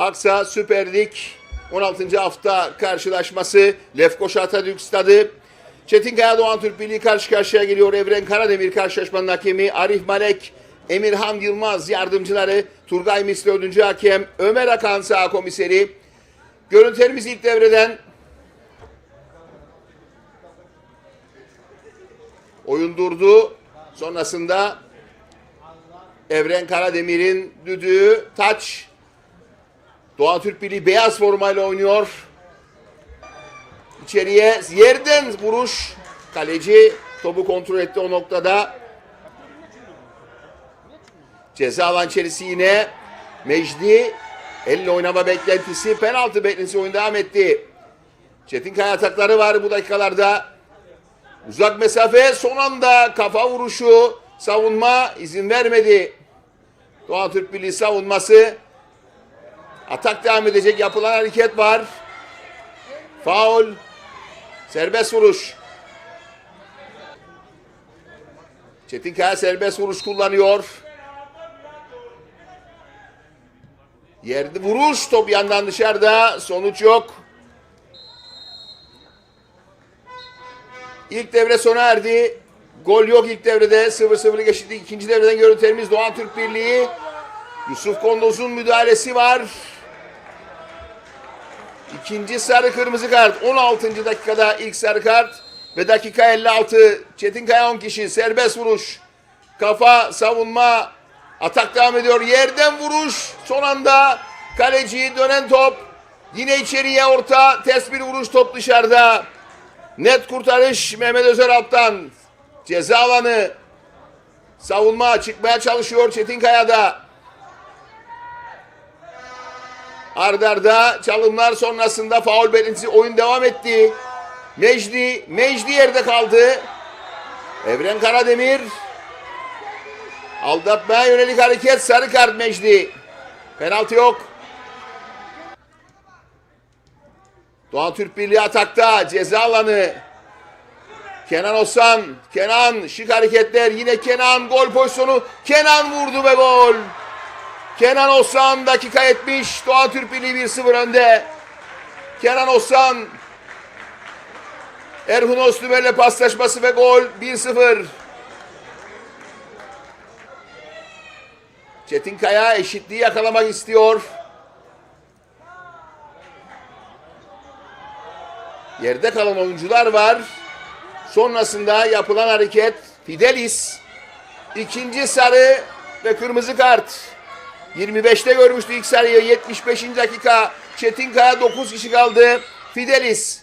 Aksa Süper Lig 16. hafta karşılaşması Lefkoşa Atatürk Stadı. Çetinkaya Doğan Türk Birliği karşı karşıya geliyor. Evren Karademir karşılaşmanın hakemi Arif Malek, Emirhan Yılmaz yardımcıları, Turgay Misli 4. hakem, Ömer Akan sağ komiseri. Görüntülerimiz ilk devreden oyun durdu. Sonrasında Evren Karademir'in düdüğü taç. Doğan Türk Birliği beyaz formayla oynuyor. İçeriye yerden vuruş. Kaleci topu kontrol etti o noktada. Ceza alan içerisi yine Mecdi. Elle oynama beklentisi. Penaltı beklentisi oyun devam etti. Çetinkaya atakları var bu dakikalarda. Uzak mesafe son anda kafa vuruşu. Savunma izin vermedi. Doğan Türk Birliği savunması. Atak devam edecek. Yapılan hareket var. Faul. Serbest vuruş. Çetinkaya serbest vuruş kullanıyor. Yerde vuruş. Top yandan dışarıda. Sonuç yok. İlk devre sona erdi. Gol yok ilk devrede. 0-0'lık eşitlik. İkinci devreden görüntülerimiz Doğan Türk Birliği. Yusuf Kondoz'un müdahalesi var. İkinci sarı kırmızı kart. 16. dakikada ilk sarı kart. Ve dakika 56. Çetin Kaya 10 kişi. Serbest vuruş. Kafa savunma. Atak devam ediyor. Yerden vuruş. Son anda kaleci dönen top. Yine içeriye orta. Ters bir vuruş top dışarıda. Net kurtarış Mehmet Özeralp'tan. Ceza alanı. Savunma çıkmaya çalışıyor Çetinkaya'da. Ardarda çalımlar sonrasında faul belirtisi oyun devam etti. Mecdi, Mecdi yerde kaldı. Evren Karademir. Aldatmaya yönelik hareket sarı kart Mecdi. Penaltı yok. Doğan Türk Birliği atakta ceza alanı. Kenan Osan, Kenan şık hareketler yine Kenan gol pozisyonu. Kenan vurdu ve gol. Kenan Osan dakika 70. Doğan Türk Birliği 1-0 önde. Kenan Osan Erhun Öztümer'le paslaşması ve gol 1-0. Çetin Kaya eşitliği yakalamak istiyor. Yerde kalan oyuncular var. Sonrasında yapılan hareket Fidelis ikinci sarı ve kırmızı kart. 25'te görmüştü ilk sarıyı. 75. dakika Çetinkaya 9 kişi kaldı. Fidelis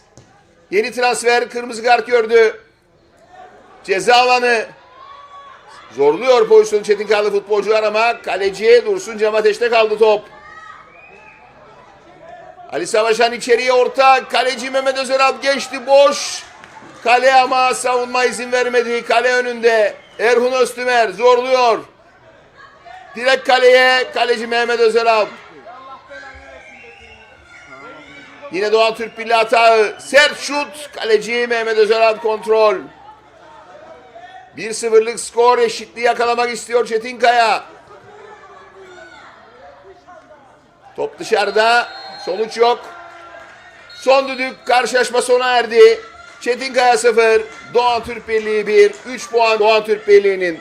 yeni transfer kırmızı kart gördü. Ceza alanı zorluyor pozisyonu Çetinkayalı futbolcular ama kaleci Dursun Camateş'te kaldı top. Ali Savaşan içeriye orta. Kaleci Mehmet Özerab geçti boş. Kale ama savunma izin vermedi. Kale önünde. Erhun Öztümer zorluyor. Direkt kaleye kaleci Mehmet Özerab. Yine Doğan Türk Birliği hatağı. Sert şut. Kaleci Mehmet Özerab kontrol. 1-0'lık skor eşitliği yakalamak istiyor Çetinkaya. Top dışarıda. Sonuç yok. Son düdük karşılaşma sona erdi. Çetinkaya 0, Doğan Türk Birliği 1. 3 puan Doğan Türk Birliği'nin.